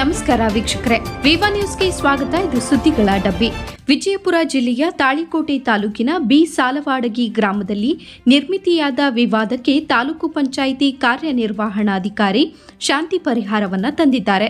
ನಮಸ್ಕಾರ ವೀಕ್ಷಕರೇ. ವಿವಾ ನ್ಯೂಸ್ಗೆ ಸ್ವಾಗತ. ಇದು ಸುದ್ದಿಗಳ ಡಬ್ಬಿ. ವಿಜಯಪುರ ಜಿಲ್ಲೆಯ ತಾಳಿಕೋಟೆ ತಾಲೂಕಿನ ಬಿ ಸಾಲವಾಡಗಿ ಗ್ರಾಮದಲ್ಲಿ ನಿರ್ಮಿತಿಯಾದ ವಿವಾದಕ್ಕೆ ತಾಲೂಕು ಪಂಚಾಯಿತಿ ಕಾರ್ಯನಿರ್ವಹಣಾಧಿಕಾರಿ ಶಾಂತಿ ಪರಿಹಾರವನ್ನ ತಂದಿದ್ದಾರೆ.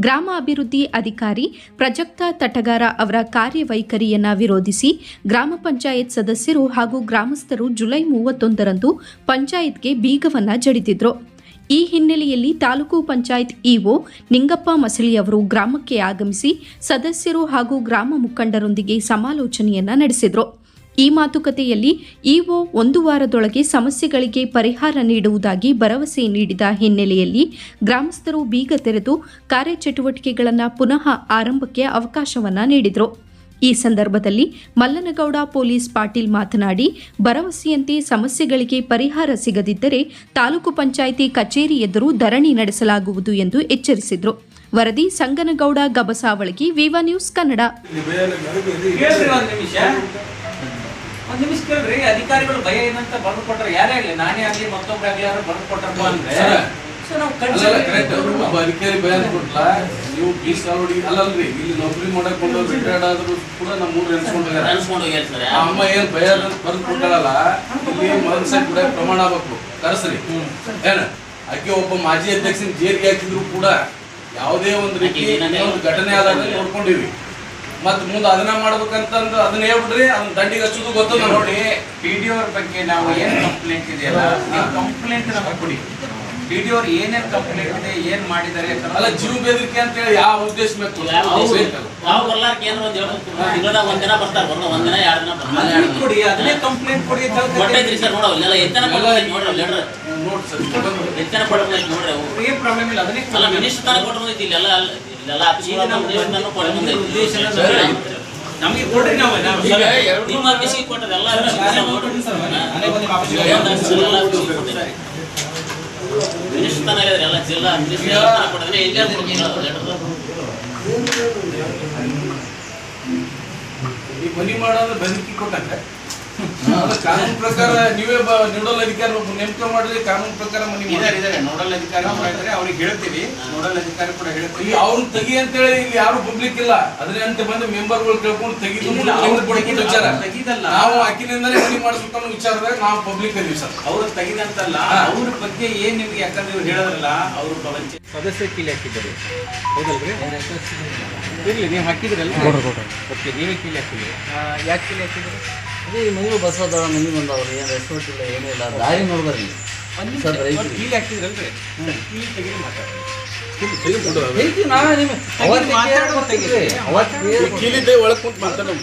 ಗ್ರಾಮ ಅಭಿವೃದ್ಧಿ ಅಧಿಕಾರಿ ಪ್ರಜಕ್ತ ತಟಗಾರ ಅವರ ಕಾರ್ಯವೈಖರಿಯನ್ನ ವಿರೋಧಿಸಿ ಗ್ರಾಮ ಪಂಚಾಯತ್ ಸದಸ್ಯರು ಹಾಗೂ ಗ್ರಾಮಸ್ಥರು ಜುಲೈ ಮೂವತ್ತೊಂದರಂದು ಪಂಚಾಯತ್ಗೆ ಬೀಗವನ್ನ ಜಡಿದಿದ್ರು ಈ ಹಿನ್ನೆಲೆಯಲ್ಲಿ ತಾಲೂಕು ಪಂಚಾಯತ್ ಇಒ ನಿಂಗಪ್ಪ ಮಸಲಿ ಅವರು ಗ್ರಾಮಕ್ಕೆ ಆಗಮಿಸಿ ಸದಸ್ಯರು ಹಾಗೂ ಗ್ರಾಮ ಮುಖಂಡರೊಂದಿಗೆ ಸಮಾಲೋಚನೆಯನ್ನ ನಡೆಸಿದರು. ಈ ಮಾತುಕತೆಯಲ್ಲಿ ಇಒ ಒಂದು ವಾರದೊಳಗೆ ಸಮಸ್ಯೆಗಳಿಗೆ ಪರಿಹಾರ ನೀಡುವುದಾಗಿ ಭರವಸೆ ನೀಡಿದ ಹಿನ್ನೆಲೆಯಲ್ಲಿ ಗ್ರಾಮಸ್ಥರು ಬೀಗ ತೆರೆದು ಕಾರ್ಯಚಟುವಟಿಕೆಗಳನ್ನು ಪುನಃ ಆರಂಭಕ್ಕೆ ಅವಕಾಶವನ್ನ ನೀಡಿದರು. ಈ ಸಂದರ್ಭದಲ್ಲಿ ಮಲ್ಲನಗೌಡ ಪೊಲೀಸ್ ಪಾಟೀಲ್ ಮಾತನಾಡಿ ಭರವಸೆಯಂತೆ ಸಮಸ್ಯೆಗಳಿಗೆ ಪರಿಹಾರ ಸಿಗದಿದ್ದರೆ ತಾಲೂಕು ಪಂಚಾಯಿತಿ ಕಚೇರಿ ಎದುರು ಧರಣಿ ನಡೆಸಲಾಗುವುದು ಎಂದು ಎಚ್ಚರಿಸಿದರು. ವರದಿ ಸಂಗನಗೌಡ ಗಬಸಾವಳಗಿ ವಿವಾ ನ್ಯೂಸ್ ಕನ್ನಡ. ಒಂದು ನಿಮಿಷ. ಕೇಳ್ರಿ ಅಧಿಕಾರಿಗಳು ಭಯ ಏನಂತ ಬರ್ದು ಕೊಟ್ರೆ ಯಾರೇ ಆಗ್ಲಿ ನಾನೇ ಆಗ್ಲಿ ಮತ್ತೊಬ್ರು ಆಗ್ಲಿ ಯಾರು ಬರ್ದು ಕೊಟ್ರಪ್ಪ ಅಂದ್ರೆ ಅಧಿಕಾರಿ ಭಯ ಕೊಟ್ಲ ನೀವು ಬೀಸ್ ಕಾಲೋಡಿ ಅಲ್ಲಲ್ರಿ ಇಲ್ಲಿ ನೌಕರಿ ಮಾಡಕ್ ರಿಟೈರ್ಡ್ ಆದ್ರು ಕೂಡ ನಮ್ಮ ಊರ್ ಹೋಗ್ಯಾರ. ಅಮ್ಮ ಏನ್ ಭಯ ಬರ್ದು ಕೊಟ್ಟಾಳಲ್ಲ ಇಲ್ಲಿ ಮನಸ್ಸಾಗಿ ಕೂಡ ಪ್ರಮಾಣ ಆಗ್ಬೇಕು. ಕರೆಸ್ರಿ. ಏನ? ಆಕೆ ಒಬ್ಬ ಮಾಜಿ ಅಧ್ಯಕ್ಷನ ಜೇರಿಗೆ ಹಾಕಿದ್ರು ಕೂಡ ಯಾವುದೇ ಒಂದು ರೀತಿ ಒಂದು ಘಟನೆ ಆದಾಗ ನೋಡ್ಕೊಂಡಿವಿ. ಮತ್ ಮುಂದ ಅದನ್ನ ಮಾಡ್ಬೇಕಂತಂದು ಅದನ್ನ ಹೇಳ್ಬಿಡ್ರಿ ಅದನ್ನ ದಂಡಿಗೆ ಹಚ್ಚೋದು ಗೊತ್ತದ ನೋಡಿ ಪಿ ಡಿ ಅವ್ರ ಬಗ್ಗೆ ನಾವು ಏನ್ ಕಂಪ್ಲೇಂಟ್ ಇದೆಯಲ್ಲ ಕಂಪ್ಲೇಂಟ್ ನಮಗೆ ಕೊಡಿ. ಡಿ ಅವ್ರು ಏನೇನ್ ಕಂಪ್ಲೇಂಟ್ ಇದೆ ಏನ್ ಮಾಡಿದ್ದಾರೆ ಅಂತ ಅಲ್ಲ ಜೀವ ಬೆದರಿಕೆ ಅಂತ ಹೇಳಿ ಯಾವ ಉದ್ದೇಶ ಬೇಕು. ನಾವು ಬರ್ಲಾರ್ಕ ಏನಾರ ಒಂದ್ ಎರಡು ತಿಂಗಳದಾಗ ಒಂದ್ ದಿನ ಬರ್ತಾರ ಬರ್ದ ಒಂದ್ ದಿನ ಬರ್ತಾರೆ ದಿನ ಬರ್ತಾರ. ಅದನ್ನ ಕೊಡಿ ಅದನ್ನೇ ಕಂಪ್ಲೇಂಟ್ ಕೊಡಿ ಅಂತ ಕೊಟ್ಟೈತ್ರಿ. ಸರ್ ನೋಡ ಎತ್ತನ ನೋಡ್ರಿ ಲೆಟ್ರ್ ನೋಡ್ ಸರ್ ಬಂದು. ಎತ್ತನ ಕೊಡ್ಬೇಕು ನೋಡ್ರಿ ಅವು ಪ್ರಾಬ್ಲಮ್ ಇಲ್ಲ ಅದನ್ನೇ ಅಲ್ಲ ಮಿನಿಸ್ಟರ್ ಇಲ್ಲೆಲ್ಲ ಇಲ್ಲೆಲ್ಲ ನಮ್ಗೆ ಉದ್ದೇಶ ಕೊಡ್ರಿ ನಾವು ನಿಮ್ಮ ಆಫೀಸಿಗೆ ಕೊಟ್ಟದ ಎಲ್ಲ ಜಿಲ್ಲಾ ಈ ಮನಿ ಮಾಡೋದು ಬದುಕಿ ಕೊಟ್ಟಂತೆ. ಕಾನೂನು ಪ್ರಕಾರ ನೀವೇ ನೋಡಲ್ ಅಧಿಕಾರಿ ಒಬ್ಬ ನೇಮಕ ಮಾಡಿದ್ರೆ ಕಾನೂನು ಪ್ರಕಾರ ನೋಡಲ್ ಅಧಿಕಾರಿ ಇದ್ದಾರೆ ಇದಾರೆ ಅವ್ರಿಗೆ ಹೇಳ್ತೀವಿ. ನೋಡಲ್ ಅಧಿಕಾರಿ ಕೂಡ ಹೇಳ್ತೀವಿ. ಅವ್ರು ತಗಿ ಅಂತ ಹೇಳಿ ಇಲ್ಲಿ ಯಾರು ಪಬ್ಲಿಕ್ ಇಲ್ಲ. ಅದ್ರ ಅಂತ ಬಂದು ಮೆಂಬರ್ಗಳು ಕೇಳ್ಕೊಂಡು ತೆಗಿದು ವಿಚಾರ. ನಾವು ಅಕ್ಕಿನಿಂದಲೇ ಮನಿ ಮಾಡಿಸ್ಬೇಕನ್ನೋ ವಿಚಾರದಾಗ ನಾವು ಪಬ್ಲಿಕ್ ಅಲ್ಲಿ ಸರ್. ಅವ್ರು ತೆಗಿದಂತಲ್ಲ. ಅವ್ರ ಬಗ್ಗೆ ಏನ್ ನಿಮ್ಗೆ ಯಾಕಂದ್ರೆ ಇವ್ರು ಹೇಳಿದ್ರಲ್ಲ ಅವರು ಸದಸ್ಯ ಕೀಲಿ ಹಾಕಿದ್ದಾರೆ. ಹೌದಲ್ರಿ? ಇರ್ಲಿ ನೀವು ಹಾಕಿದ್ರಲ್ಲ. ಓಕೆ ನೀವೇ ಕೀಲಿ ಹಾಕಿದ್ರಿ. ಯಾಕೆ ಕೀಲಿ ಹಾಕಿದ್ರಿ? ಅದೇ ಮಂಗಳೂರು ಮನೆಗಳು ಬಸವದಳ ಮಂದಿ ಬಂದವ್ರು ಏನು ರೆಸ್ಟೋರೆಂಟ್ ಇಲ್ಲ ಏನೂ ಇಲ್ಲ. ದಾರಿ ನೋಡ್ಬಾರ್ದು ನಾವೇ ನಿಮ್ಮ ಅವತ್ತು. ಅವತ್ತು ಕೀಲಿದ್ದೆ ಒಳಗೆ ಕುಂತ ಮಾತಾಡೋದು.